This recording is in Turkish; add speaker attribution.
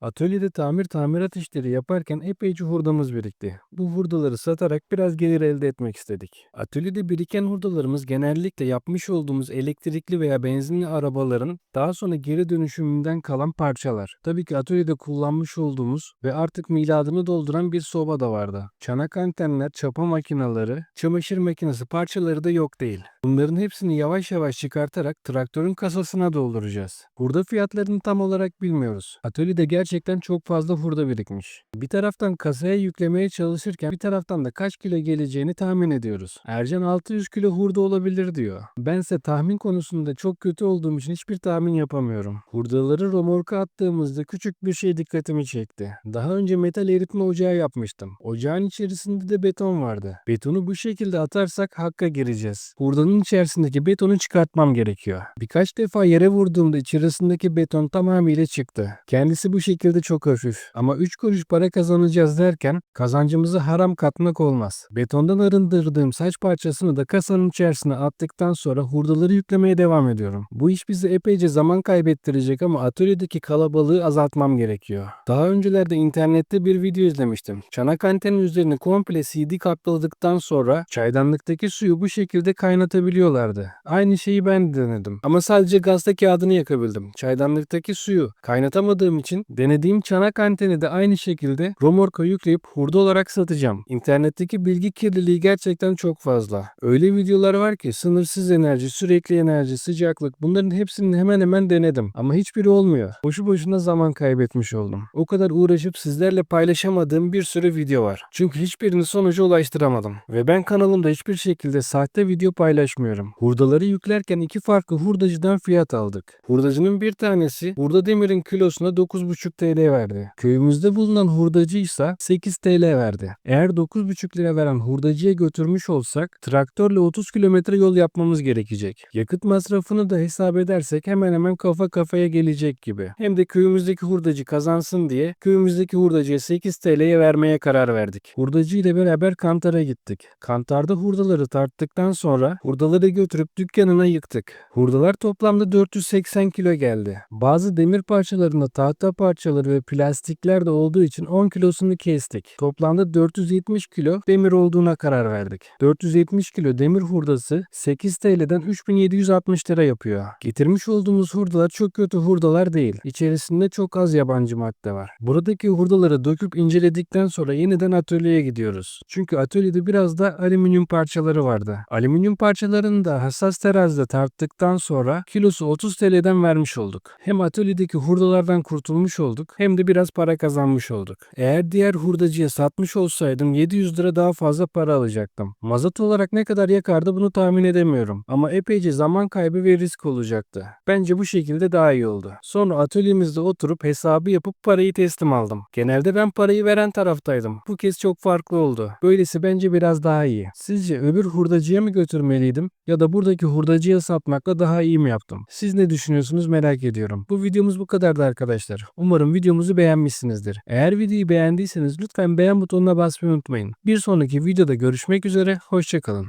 Speaker 1: Atölyede tamir tamirat işleri yaparken epeyce hurdamız birikti. Bu hurdaları satarak biraz gelir elde etmek istedik. Atölyede biriken hurdalarımız genellikle yapmış olduğumuz elektrikli veya benzinli arabaların daha sonra geri dönüşümünden kalan parçalar. Tabii ki atölyede kullanmış olduğumuz ve artık miladını dolduran bir soba da vardı. Çanak antenler, çapa makineleri, çamaşır makinesi parçaları da yok değil. Bunların hepsini yavaş yavaş çıkartarak traktörün kasasına dolduracağız. Hurda fiyatlarını tam olarak bilmiyoruz. Atölyede gerçekten çok fazla hurda birikmiş. Bir taraftan kasaya yüklemeye çalışırken bir taraftan da kaç kilo geleceğini tahmin ediyoruz. Ercan 600 kilo hurda olabilir diyor. Bense tahmin konusunda çok kötü olduğum için hiçbir tahmin yapamıyorum. Hurdaları romorka attığımızda küçük bir şey dikkatimi çekti. Daha önce metal eritme ocağı yapmıştım. Ocağın içerisinde de beton vardı. Betonu bu şekilde atarsak hakka gireceğiz. Hurdanın içerisindeki betonu çıkartmam gerekiyor. Birkaç defa yere vurduğumda içerisindeki beton tamamıyla çıktı. Kendisi bu şekilde çok hafif. Ama 3 kuruş para kazanacağız derken kazancımızı haram katmak olmaz. Betondan arındırdığım saç parçasını da kasanın içerisine attıktan sonra hurdaları yüklemeye devam ediyorum. Bu iş bize epeyce zaman kaybettirecek ama atölyedeki kalabalığı azaltmam gerekiyor. Daha öncelerde internette bir video izlemiştim. Çanak antenin üzerine komple CD kapladıktan sonra çaydanlıktaki suyu bu şekilde kaynatabiliyorlardı. Aynı şeyi ben de denedim. Ama sadece gazete kağıdını yakabildim. Çaydanlıktaki suyu kaynatamadığım için denediğim çanak anteni de aynı şekilde romorka yükleyip hurda olarak satacağım. İnternetteki bilgi kirliliği gerçekten çok fazla. Öyle videolar var ki sınırsız enerji, sürekli enerji, sıcaklık bunların hepsini hemen hemen denedim. Ama hiçbiri olmuyor. Boşu boşuna zaman kaybetmiş oldum. O kadar uğraşıp sizlerle paylaşamadığım bir sürü video var. Çünkü hiçbirini sonuca ulaştıramadım. Ve ben kanalımda hiçbir şekilde sahte video paylaşmıyorum. Hurdaları yüklerken iki farklı hurdacıdan fiyat aldık. Hurdacının bir tanesi hurda demirin kilosuna 9,5 TL verdi. Köyümüzde bulunan hurdacı ise 8 TL verdi. Eğer 9,5 lira veren hurdacıya götürmüş olsak traktörle 30 kilometre yol yapmamız gerekecek. Yakıt masrafını da hesap edersek hemen hemen kafa kafaya gelecek gibi. Hem de köyümüzdeki hurdacı kazansın diye köyümüzdeki hurdacıya 8 TL'ye vermeye karar verdik. Hurdacı ile beraber kantara gittik. Kantarda hurdaları tarttıktan sonra hurdaları götürüp dükkanına yıktık. Hurdalar toplamda 480 kilo geldi. Bazı demir parçalarında tahta parçaları ve plastikler de olduğu için 10 kilosunu kestik. Toplamda 470 kilo demir olduğuna karar verdik. 470 kilo demir hurdası 8 TL'den 3760 lira yapıyor. Getirmiş olduğumuz hurdalar çok kötü hurdalar değil. İçerisinde çok az yabancı madde var. Buradaki hurdaları döküp inceledikten sonra yeniden atölyeye gidiyoruz. Çünkü atölyede biraz da alüminyum parçaları vardı. Alüminyum parçalarını da hassas terazide tarttıktan sonra kilosu 30 TL'den vermiş olduk. Hem atölyedeki hurdalardan kurtulmuş olduk hem de biraz para kazanmış olduk. Eğer diğer hurdacıya satmış olsaydım 700 lira daha fazla para alacaktım. Mazot olarak ne kadar yakardı bunu tahmin edemiyorum. Ama epeyce zaman kaybı ve risk olacaktı. Bence bu şekilde daha iyi oldu. Sonra atölyemizde oturup hesabı yapıp parayı teslim aldım. Genelde ben parayı veren taraftaydım. Bu kez çok farklı oldu. Böylesi bence biraz daha iyi. Sizce öbür hurdacıya mı götürmeliydim ya da buradaki hurdacıya satmakla daha iyi mi yaptım? Siz ne düşünüyorsunuz merak ediyorum. Bu videomuz bu kadardı arkadaşlar. Umarım videomuzu beğenmişsinizdir. Eğer videoyu beğendiyseniz lütfen beğen butonuna basmayı unutmayın. Bir sonraki videoda görüşmek üzere, hoşçakalın.